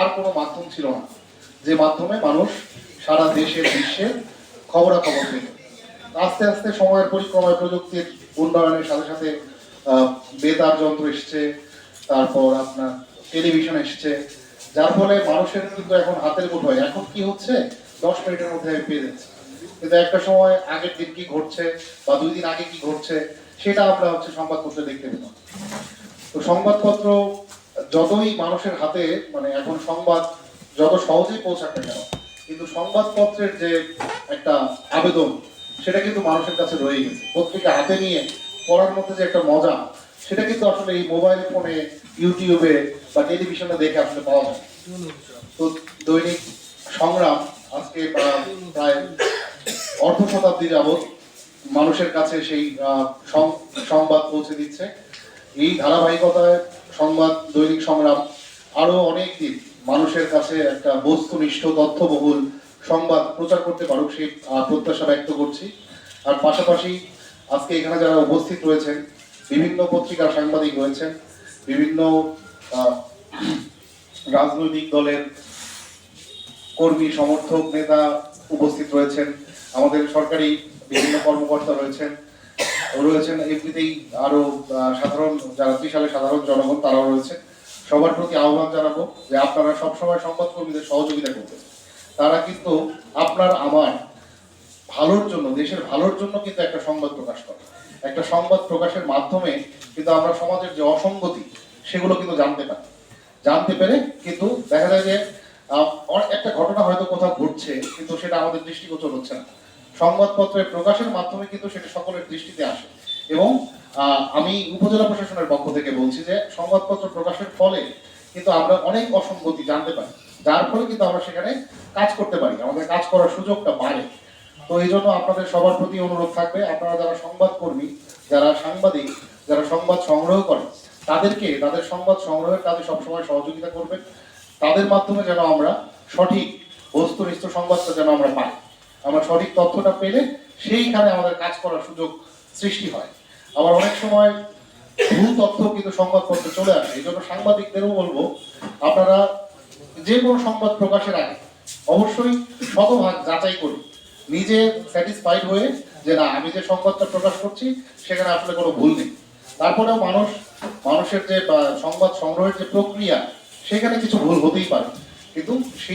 আর কোনো মাধ্যম ছিল না। যে মাধ্যমে মানুষ সারা দেশে, বিশ্বে খবরাখবর পেত। আস্তে আস্তে সময়ের পরিক্রমায় প্রযুক্তির উন্নয়নের সাথে সাথে বেতার যন্ত্র এসছে, তারপর আপনার টেলিভিশন এসছে। যার ফলে মানুষের কিন্তু এখন হাতের মুঠোয় এখন কি হচ্ছে? দশ মিনিটের মধ্যে আমি পেয়ে যাচ্ছি। কিন্তু একটা সময় আগের দিন কি ঘটছে বা দুই দিন আগে কি ঘটছে, সেটা আমরা হচ্ছে সংবাদপত্রে দেখতে পেতাম। তো সংবাদপত্র যতই মানুষের হাতে মানে এখন সংবাদ যত সহজেই পৌঁছাক না কেন, কিন্তু সংবাদপত্রের যে একটা আবেদন, সেটা কিন্তু মানুষের কাছে রয়ে গেছে। পত্রিকা হাতে নিয়ে পড়ার মধ্যে যে একটা মজা, সেটা কিন্তু আসলে এই মোবাইল ফোনে, ইউটিউবে বা টেলিভিশনে দেখে আসলে পাওয়া যায়। তো দৈনিক সংগ্রাম আজকে প্রায় অর্ধ শতাব্দী যাবৎ মানুষের কাছে সেই সংবাদ পৌঁছে দিচ্ছে। এই ধারাবাহিকতায় সংবাদ, দৈনিক সংগ্রাম, আরও অনেক দিন মানুষের কাছে একটা বস্তুনিষ্ঠ, তথ্যবহুল সংবাদ প্রচার করতে পারুক সেই প্রত্যাশা ব্যক্ত করছি। আর পাশাপাশি আজকে এখানে যারা উপস্থিত রয়েছেন, বিভিন্ন পত্রিকার সাংবাদিক রয়েছেন, বিভিন্ন রাজনৈতিক দলের কর্মী, সমর্থক, নেতা উপস্থিত রয়েছেন, আমাদের সরকারি বিভিন্ন কর্মকর্তা রয়েছেন রয়েছেন এমনিতেই আরও সাধারণ, যারা ত্রিশালে সাধারণ জনগণ, তারাও রয়েছে। সবার প্রতি আহ্বান জানাব যে আপনারা সবসময় সংবাদ কর্মীদের সহযোগিতা করবেন। তারা কিন্তু আপনার, আমার ভালোর জন্য, দেশের ভালোর জন্য কিন্তু একটা সংবাদ প্রকাশ করে। একটা সংবাদ প্রকাশের মাধ্যমে কিন্তু আমরা সমাজের যে অসঙ্গতি, সেগুলো কিন্তু জানতে পারি। জানতে পেরে কিন্তু দেখা যায় যে একটা ঘটনা হয়তো কোথাও ঘটছে, কিন্তু সেটা আমাদের দৃষ্টিগোচর হচ্ছে না। সংবাদপত্রের প্রকাশের মাধ্যমে কিন্তু সেটা সকলের দৃষ্টিতে আসে। এবং আমি উপজেলা প্রশাসনের পক্ষ থেকে বলছি যে, সংবাদপত্র প্রকাশের ফলে কিন্তু আমরা অনেক অসঙ্গতি জানতে পারি। যার ফলে কিন্তু আমরা সেখানে কাজ করতে পারি, আমাদের কাজ করার সুযোগটা বাড়ে। তো এই জন্য আপনাদের সবার প্রতি অনুরোধ থাকবে, আপনারা যারা সংবাদ কর্মী যারা সাংবাদিক, যারা সংবাদ সংগ্রহ করেন তাদেরকে, তাদের সংবাদ সংগ্রহের কাজে সবসময় সহযোগিতা করবেন। তাদের মাধ্যমে যেন আমরা সঠিক, বস্তুনিষ্ঠ সংবাদটা যেন আমরা পাই। আমরা সঠিক তথ্যটা পেলে সেইখানে আমাদের কাজ করার সুযোগ সৃষ্টি হয়। আবার অনেক সময় ভুল তথ্য কিন্তু সংবাদপত্রে চলে আসে। এই জন্য সাংবাদিকদেরও বলব, আপনারা যে কোনো সংবাদ প্রকাশের আগে অবশ্যই শতভাগ যাচাই করুন। নিজে স্যাটিসফাইড হয়ে যে না, আমি যে সংবাদটা প্রকাশ করছি, সেখানে আসলে কোনো ভুল নেই। তারপরেও মানুষ, মানুষের যে সংবাদ সংগ্রহের যে প্রক্রিয়া, সেখানে কিছু ভুল হতেই পারে। কিন্তু সেই